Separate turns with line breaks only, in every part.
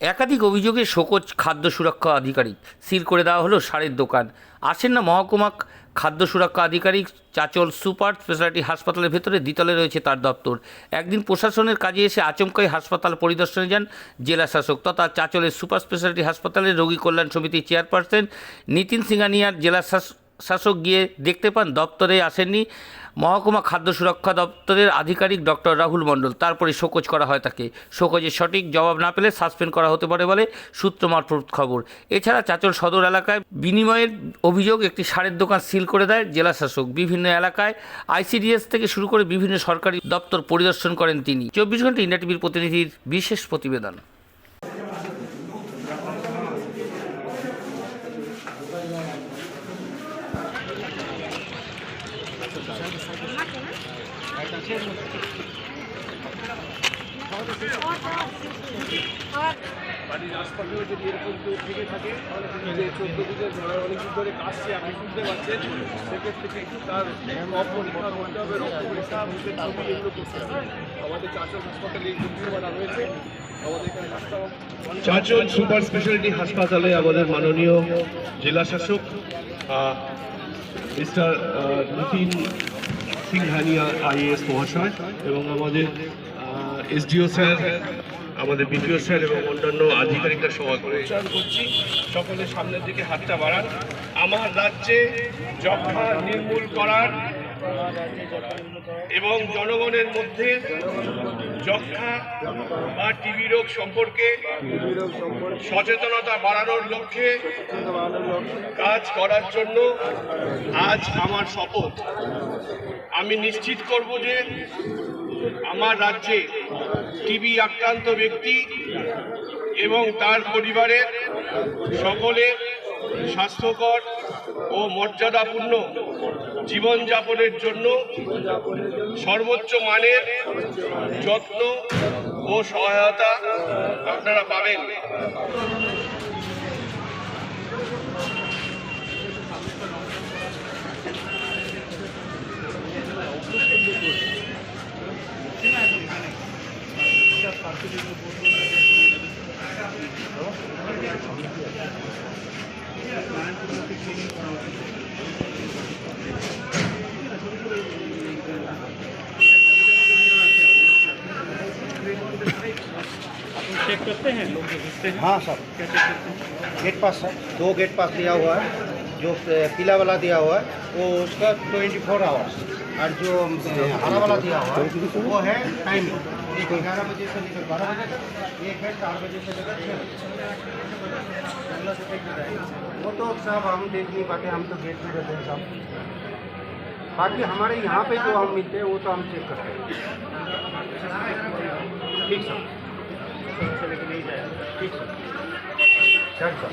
একাধিক অভিযোগে শোকজ খাদ্য সুরক্ষা আধিকারিক। সিল করে দেওয়া হলো সারের দোকান। আসেন না মহকুমা খাদ্য সুরক্ষা আধিকারিক চাচল সুপার স্পেশালিটি হাসপাতালের ভেতরে, দ্বিতলে রয়েছে তার দপ্তর। একদিন প্রশাসনের কাজে এসে আচমকাই হাসপাতাল পরিদর্শনে যান জেলা শাসক তথা চাচলের সুপার স্পেশালিটি হাসপাতালের রোগী কল্যাণ সমিতির চেয়ারপারসন নিতিন সিঙ্গানিয়ার জেলা শাস- শাসক গিয়ে দেখতে পান, দপ্তরে আসেননি। মহকুমা খাদ্য সুরক্ষা দপ্তরের আধিকারিক ডক্টর রাহুল মণ্ডল। তারপরে শোকজ করা হয় তাকে। শোকজের সঠিক জবাব না পেলে সাসপেন্ড করা হতে পারে বলে সূত্র মারফত খবর। এছাড়া চাচল সদর এলাকায় বিনিময়ের অভিযোগ একটি সারের দোকান সিল করে দেয় জেলা শাসক। বিভিন্ন এলাকায় আইসিডিএস থেকে শুরু করে বিভিন্ন সরকারি দপ্তর পরিদর্শন করেন তিনি। চব্বিশ ঘণ্টা ইন্ডিয়া টিভির প্রতিনিধির বিশেষ প্রতিবেদন।
বাড়ির সেক্ষেত্রে আমাদের হাসপাতালে
চারজন সুপার স্পেশালিটি হাসপাতালে আমাদের মাননীয় জেলা শাসক মিস্টার নিতিন সিংহানিয়া, আইএএস মহাশয়, এবং আমাদের এসডিও স্যার, আমাদের বিপিও স্যার এবং অন্যান্য আধিকারিকরা সভা করে
করছি। সকলের সামনের দিকে হাতটা বাড়ান। আমার রাজ্যে যক্ষা নির্মূল করার এবং জনগণের মধ্যে যক্ষা বা টিবি রোগ সম্পর্কে সচেতনতা বাড়ানোর লক্ষ্যে কাজ করার জন্য আজ আমার শপথ। আমি নিশ্চিত করব যে আমার রাজ্যে টিবি আক্রান্ত ব্যক্তি এবং তার পরিবারের সকলের স্বাস্থ্যকর ও মর্যাদাপূর্ণ জীবনযাপনের জন্য সর্বোচ্চ মানের যত্ন ও সহায়তা আপনারা পাবেন।
हाँ सर। गेट पास सर दो गेट पास दिया हुआ है। जो पीला वाला दिया हुआ है वो उसका ट्वेंटी फोर आवर्स और जो हरा वाला दिया हुआ है वो है टाइमिंग ग्यारह बजे से लेकर बारह बजे तक एक है चार बजे से लेकर छः बजे वो तो साहब हम देख नहीं पाते हम तो गेट पे रहते हैं साहब। बाकी हमारे यहाँ पे जो हम मिलते हैं वो तो हम चेक करते हैं। ठीक सर। ठीक सर। सर।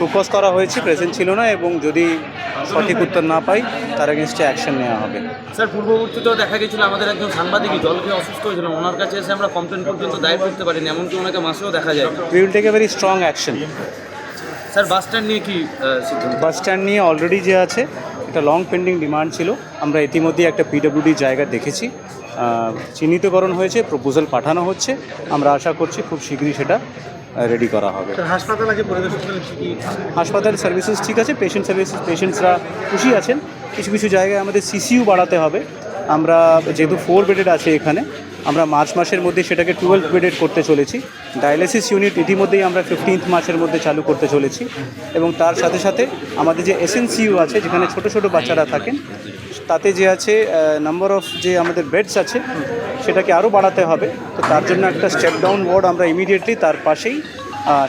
শোকজ করা হয়েছে প্রেজেন্ট ছিল না এবং যদি সঠিক উত্তর না পাই তার এগেনস্টে অ্যাকশন নেওয়া হবে।
স্যার পূর্ববর্তীতেও দেখা গেছিল আমাদের একজন সাংবাদিকই জল খেয়ে অসুস্থ হয়েছিল ওনার কাছে এসে আমরা কমপ্লেন পর্যন্ত দায়ের করতে পারিনি এমনকি ওনাকে মাসেও দেখা যায়
we will take a very strong action
sir bus stand নিয়ে কি
বাস স্ট্যান্ড নিয়ে অলরেডি যে আছে একটা লং পেন্ডিং ডিমান্ড ছিল। আমরা ইতিমধ্যেই একটা পিডব্লিউডি জায়গা দেখেছি। চিহ্নিতকরণ হয়েছে প্রপোজাল পাঠানো হচ্ছে। আমরা আশা করছি খুব শীঘ্রই সেটা রেডি করা হবে।
হাসপাতাল
সার্ভিসেস ঠিক আছে পেশেন্ট সার্ভিসেস পেশেন্টসরা খুশি আছেন। কিছু কিছু জায়গায় আমাদের সিসিউ বাড়াতে হবে। আমরা যেহেতু ফোর বেডেড আছে এখানে আমরা মার্চ মাসের মধ্যে সেটাকে টুয়েলভ বেডেড করতে চলেছি। ডায়ালিসিস ইউনিট ইতিমধ্যেই আমরা ফিফটিন্থ মাসের মধ্যে চালু করতে চলেছি। এবং তার সাথে সাথে আমাদের যে এসএনসিইউ আছে যেখানে ছোট ছোট বাচ্চারা থাকেন তাতে যে আছে নাম্বার অফ যে আমাদের বেডস আছে সেটাকে আরও বাড়াতে হবে। তো তার জন্য একটা স্টেপ ডাউন ওয়ার্ড আমরা ইমিডিয়েটলি তার পাশেই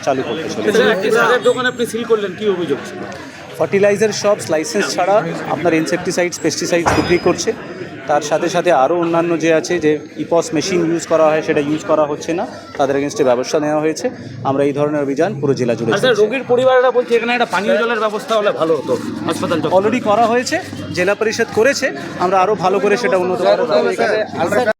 চালু করতে চলেছি।
স্যার একটি সারের দোকানে আপনি সিল করলেন কি অভিযোগ ছিল?
ফার্টিলাইজার শপস লাইসেন্স ছাড়া আপনার ইনসেকটিসাইডস পেস্টিসাইডস বিক্রি করছে। তার সাথে সাথে আরও অন্যান্য যে আছে যে ইপস মেশিন ইউজ করা হয় সেটা ইউজ করা হচ্ছে না। তাদের এগেনস্টে ব্যবস্থা নেওয়া হয়েছে। আমরা এই ধরনের অভিযান পুরো জেলা জুড়ে
স্যার রোগীর পরিবারেরা বলছে এখানে একটা পানীয় জলের ব্যবস্থা হলে ভালো হতো হাসপাতাল
অলরেডি করা হয়েছে জেলা পরিষদ করেছে আমরা আরও ভালো করে সেটা উন্নত করার